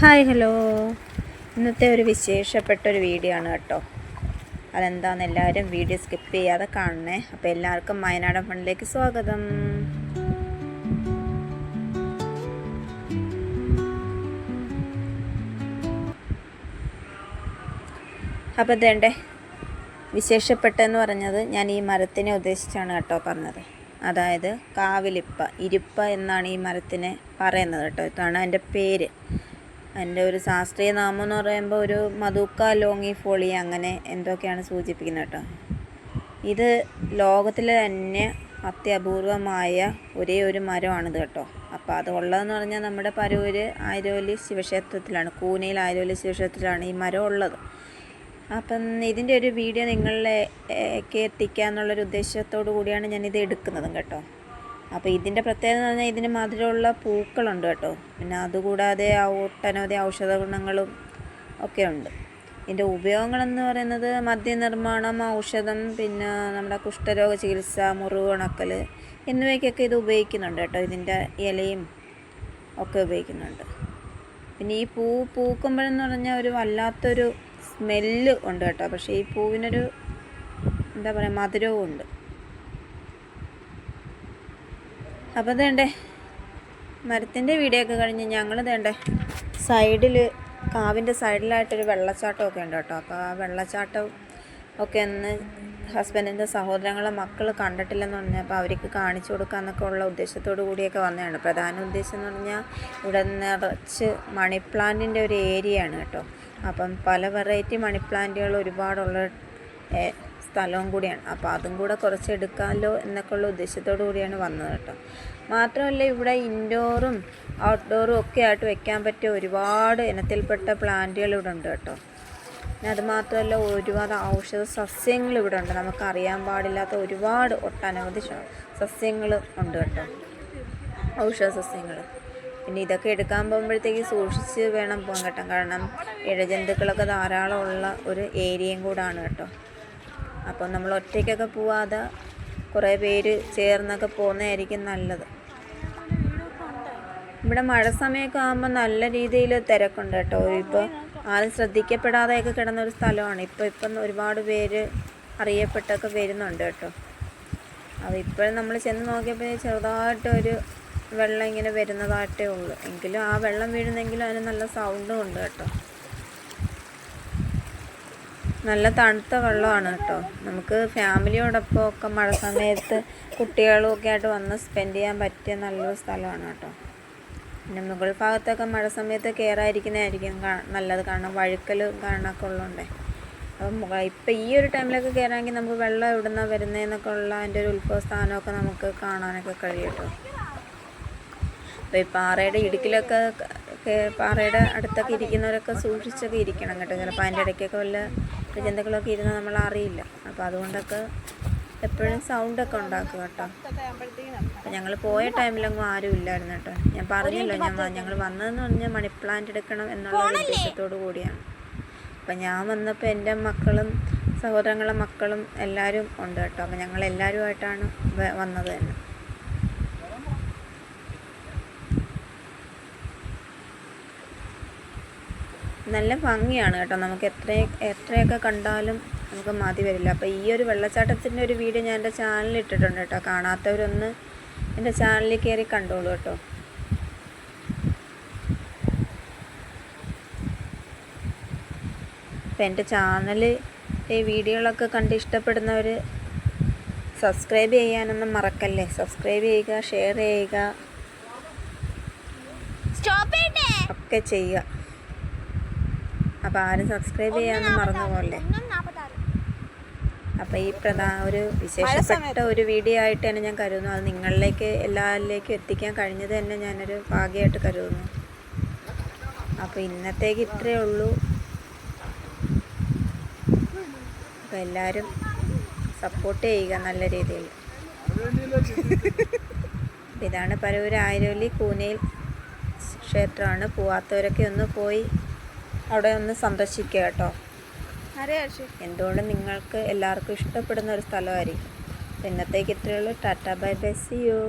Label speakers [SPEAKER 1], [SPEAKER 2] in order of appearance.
[SPEAKER 1] Hi hello. ഇന്നത്തെ ഒരു വിശേഷപ്പെട്ട ഒരു വീഡിയോ ആണ് കേട്ടോ. അതെന്താന്ന് എല്ലാവരും വീഡിയോ സ്കിപ്പ് ചെയ്യാതെ കാണണേ. അപ്പോൾ എല്ലാവർക്കും വയനാടൻ ഫണ്ടിലേക്ക് സ്വാഗതം. അപ്പോൾ ഇതേണ്ടേ വിശേഷപ്പെട്ടെന്ന് പറഞ്ഞത് ഞാൻ ഈ മരത്തിനെ ഉദ്ദേശിച്ചാണ് കേട്ടോ പറഞ്ഞത്. അതായത് കാവിലിപ്പ ഇരിപ്പ എന്നാണ് ഈ മരത്തിനെ പറയുന്നത് കേട്ടോ. ഇതാണ് അതിന്റെ പേര്. അതിന്റെ ഒരു ശാസ്ത്രീയ നാമം എന്ന് പറയുമ്പോൾ ഒരു മധുക്ക ലോങ്ങി ഫോളി അങ്ങനെ എന്തൊക്കെയാണ് സൂചിപ്പിക്കുന്നത് കേട്ടോ. ഇത് ലോകത്തിലെ തന്നെ അത്യപൂർവമായ ഒരേ ഒരു മരമാണിത് കേട്ടോ. അപ്പോൾ അത് ഉള്ളതെന്ന് പറഞ്ഞാൽ നമ്മുടെ പരൂര് ആയിരോലി ശിവക്ഷേത്രത്തിലാണ് കൂനയിൽ ആയിരോലി ശിവക്ഷേത്രത്തിലാണ് ഈ മരം ഉള്ളത്. അപ്പം ഇതിന്റെ ഒരു വീഡിയോ നിങ്ങളിലേക്ക് എത്തിക്കുക എന്നുള്ളൊരു ഉദ്ദേശത്തോടു കൂടിയാണ് ഞാനിത് എടുക്കുന്നതും കേട്ടോ. അപ്പോൾ ഇതിന്റെ പ്രത്യേകത എന്ന് പറഞ്ഞാൽ ഇതിന് മധുരമുള്ള പൂക്കളുണ്ട് കേട്ടോ. പിന്നെ അതുകൂടാതെ ഒട്ടനവധി ഔഷധ ഗുണങ്ങളും ഒക്കെ ഉണ്ട്. ഇതിന്റെ ഉപയോഗങ്ങളെന്ന് പറയുന്നത് മദ്യനിർമ്മാണം ഔഷധം പിന്നെ നമ്മുടെ കുഷ്ഠരോഗ ചികിത്സ മുറിവ് ഉണക്കൽ എന്നിവയ്ക്കൊക്കെ ഇത് ഉപയോഗിക്കുന്നുണ്ട് കേട്ടോ. ഇതിന്റെ ഇലയും ഒക്കെ ഉപയോഗിക്കുന്നുണ്ട്. പിന്നെ ഈ പൂ പൂക്കുമ്പോഴെന്ന് പറഞ്ഞാൽ ഒരു വല്ലാത്തൊരു സ്മെല്ല് ഉണ്ട് കേട്ടോ. പക്ഷേ ഈ പൂവിനൊരു എന്താ പറയുക മധുരവും ഉണ്ട്. അപ്പോൾ ഇതേണ്ടേ മരത്തിന്റെ വീഡിയോ ഒക്കെ കഴിഞ്ഞ് ഞങ്ങൾ ഇതേണ്ടേ സൈഡിൽ കാവിന്റെ സൈഡിലായിട്ടൊരു വെള്ളച്ചാട്ടമൊക്കെ ഉണ്ട് കേട്ടോ. അപ്പോൾ ആ വെള്ളച്ചാട്ടം ഒക്കെ ഒന്ന് ഹസ്ബൻഡിന്റെ സഹോദരങ്ങളെ മക്കൾ കണ്ടിട്ടില്ലെന്ന് പറഞ്ഞപ്പോൾ അവർക്ക് കാണിച്ചു കൊടുക്കാമെന്നൊക്കെ ഉള്ള ഉദ്ദേശത്തോടു കൂടിയൊക്കെ വന്നതാണ്. പ്രധാന ഉദ്ദേശം എന്ന് പറഞ്ഞാൽ ഇവിടെ നിറച്ച് മണി പ്ലാന്റിന്റെ ഒരു ഏരിയയാണ് കേട്ടോ. അപ്പം പല വെറൈറ്റി മണി പ്ലാന്റുകൾ ഒരുപാടുള്ള സ്ഥലവും കൂടിയാണ്. അപ്പോൾ അതും കൂടെ കുറച്ച് എടുക്കാമല്ലോ എന്നൊക്കെ ഉള്ള ഉദ്ദേശത്തോടു കൂടിയാണ് വന്നത് കേട്ടോ. മാത്രമല്ല ഇവിടെ ഇൻഡോറും ഔട്ട്ഡോറും ഒക്കെ ആയിട്ട് വെക്കാൻ പറ്റിയ ഒരുപാട് ഇനത്തിൽപ്പെട്ട പ്ലാന്റുകൾ ഇവിടെ ഉണ്ട് കേട്ടോ. പിന്നെ അത് മാത്രമല്ല ഒരുപാട് ഔഷധ സസ്യങ്ങൾ ഇവിടെ ഉണ്ട്. നമുക്ക് അറിയാൻ പാടില്ലാത്ത ഒരുപാട് ഒട്ടനവധി സസ്യങ്ങൾ ഉണ്ട് കേട്ടോ. ഔഷധ സസ്യങ്ങൾ. പിന്നെ ഇതൊക്കെ എടുക്കാൻ പോകുമ്പോഴത്തേക്ക് സൂക്ഷിച്ച് വേണം പോകാൻ കേട്ടോ. കാരണം ഇഴജന്തുക്കളൊക്കെ ധാരാളം ഉള്ള ഒരു ഏരിയയും കൂടാണ് കേട്ടോ. അപ്പം നമ്മൾ ഒറ്റയ്ക്കൊക്കെ പോവാതെ കുറേ പേര് ചേർന്നൊക്കെ പോകുന്നതായിരിക്കും നല്ലത്. ഇവിടെ മഴ സമയമൊക്കെ ആകുമ്പോൾ നല്ല രീതിയിൽ തിരക്കുണ്ട് കേട്ടോ. ഇപ്പോൾ ആരും ശ്രദ്ധിക്കപ്പെടാതെയൊക്കെ കിടന്നൊരു സ്ഥലമാണ്. ഇപ്പോൾ ഇപ്പം ഒരുപാട് പേര് അറിയപ്പെട്ടൊക്കെ വരുന്നുണ്ട് കേട്ടോ. അപ്പോൾ ഇപ്പോഴും നമ്മൾ ചെന്ന് നോക്കിയപ്പോൾ ചെറുതായിട്ടൊരു വെള്ളം ഇങ്ങനെ വരുന്നതായിട്ടേ ഉള്ളൂ. എങ്കിലും ആ വെള്ളം വീഴുന്നെങ്കിലും അതിന് നല്ല സൗണ്ടും ഉണ്ട് കേട്ടോ. നല്ല തണുത്ത വെള്ളമാണ് കേട്ടോ. നമുക്ക് ഫാമിലിയോടൊപ്പം ഒക്കെ മഴ സമയത്ത് കുട്ടികളും ഒക്കെ ആയിട്ട് വന്ന് സ്പെൻഡ് ചെയ്യാൻ പറ്റിയ നല്ലൊരു സ്ഥലമാണ് കേട്ടോ. പിന്നെ മുകൾ ഭാഗത്തൊക്കെ മഴ സമയത്ത് കയറാതിരിക്കുന്നതായിരിക്കും നല്ലത്. കാരണം വഴുക്കൽ കാണാനൊക്കെ ഉള്ളതുകൊണ്ടേ. അപ്പം ഇപ്പം ഈ ഒരു ടൈമിലൊക്കെ കയറാമെങ്കിൽ നമുക്ക് വെള്ളം എവിടുന്ന വരുന്നതെന്നൊക്കെ ഉള്ള അതിന്റെ ഒരു ഉത്ഭവ സ്ഥാനമൊക്കെ നമുക്ക് കാണാനൊക്കെ കഴിയും കേട്ടോ. അപ്പോൾ ഈ പാറയുടെ ഇടുക്കിലൊക്കെ പാറയുടെ അടുത്തൊക്കെ ഇരിക്കുന്നവരൊക്കെ സൂക്ഷിച്ചൊക്കെ ഇരിക്കണം കേട്ടോ. ചിലപ്പോൾ അതിന്റെ ഇടയ്ക്കൊക്കെ വല്ല ജന്തുക്കളൊക്കെ ഇരുന്ന് നമ്മൾ അറിയില്ല അപ്പോൾ അതുകൊണ്ടൊക്കെ എപ്പോഴും സൗണ്ടൊക്കെ ഉണ്ടാക്കുക കേട്ടോ. അപ്പം ഞങ്ങൾ പോയ ടൈമിലൊന്നും ആരും ഇല്ലായിരുന്നു കേട്ടോ. ഞാൻ പറഞ്ഞല്ലോ ഞാൻ ഞങ്ങൾ വന്നതെന്ന് പറഞ്ഞാൽ മണി പ്ലാന്റ് എടുക്കണം എന്നുള്ള ഉദ്ദേശത്തോടു കൂടിയാണ്. അപ്പം ഞാൻ വന്നപ്പോൾ എന്റെ മക്കളും സഹോദരങ്ങളുടെ മക്കളും എല്ലാവരും ഉണ്ട് കേട്ടോ. അപ്പം ഞങ്ങൾ എല്ലാവരുമായിട്ടാണ് വന്നത് തന്നെ. നല്ല ഭംഗിയാണ് കേട്ടോ. നമുക്ക് എത്ര എത്രയൊക്കെ കണ്ടാലും നമുക്ക് മതി വരില്ല. അപ്പോൾ ഈ ഒരു വെള്ളച്ചാട്ടത്തിന്റെ ഒരു വീഡിയോ ഞാൻ എന്റെ ചാനലിൽ ഇട്ടിട്ടുണ്ട് കേട്ടോ. കാണാത്തവരൊന്ന് എന്റെ ചാനലിൽ കയറി കണ്ടോളൂ കേട്ടോ. അപ്പം എന്റെ ചാനൽ ഈ വീഡിയോകളൊക്കെ കണ്ട് ഇഷ്ടപ്പെടുന്നവർ സബ്സ്ക്രൈബ് ചെയ്യാനൊന്നും മറക്കല്ലേ? സബ്സ്ക്രൈബ് ചെയ്യുക ഷെയർ ചെയ്യുക. ഒക്കെ ചെയ്യുക. അപ്പോൾ ആരും സബ്സ്ക്രൈബ് ചെയ്യാമെന്ന് മറന്നു പോലെ. അപ്പോൾ ഈ പ്രധാന ഒരു വിശേഷപ്പെട്ട ഒരു വീഡിയോ ആയിട്ട് തന്നെ ഞാൻ കരുതുന്നു. അത് നിങ്ങളിലേക്ക് എല്ലാവരിലേക്കും എത്തിക്കാൻ കഴിഞ്ഞത് തന്നെ ഞാനൊരു ഭാഗ്യമായിട്ട് കരുതുന്നു. അപ്പോൾ ഇന്നത്തേക്ക് ഇത്രയേ ഉള്ളൂ. അപ്പോൾ എല്ലാവരും സപ്പോർട്ട് ചെയ്യുക നല്ല രീതിയിൽ. ഇതാണ് പരവൂർ ആയിരോലി കൂനയിൽ ക്ഷേത്രമാണ്. പോവാത്തവരൊക്കെ ഒന്ന് പോയി അവിടെ ഒന്ന് സന്ദർശിക്കുക കേട്ടോ. എന്തുകൊണ്ടും നിങ്ങൾക്ക് എല്ലാവർക്കും ഇഷ്ടപ്പെടുന്ന ഒരു സ്ഥലമായിരിക്കും? ഇന്നത്തേക്ക് ഇത്രയുള്ളൂ tata bye bye. See you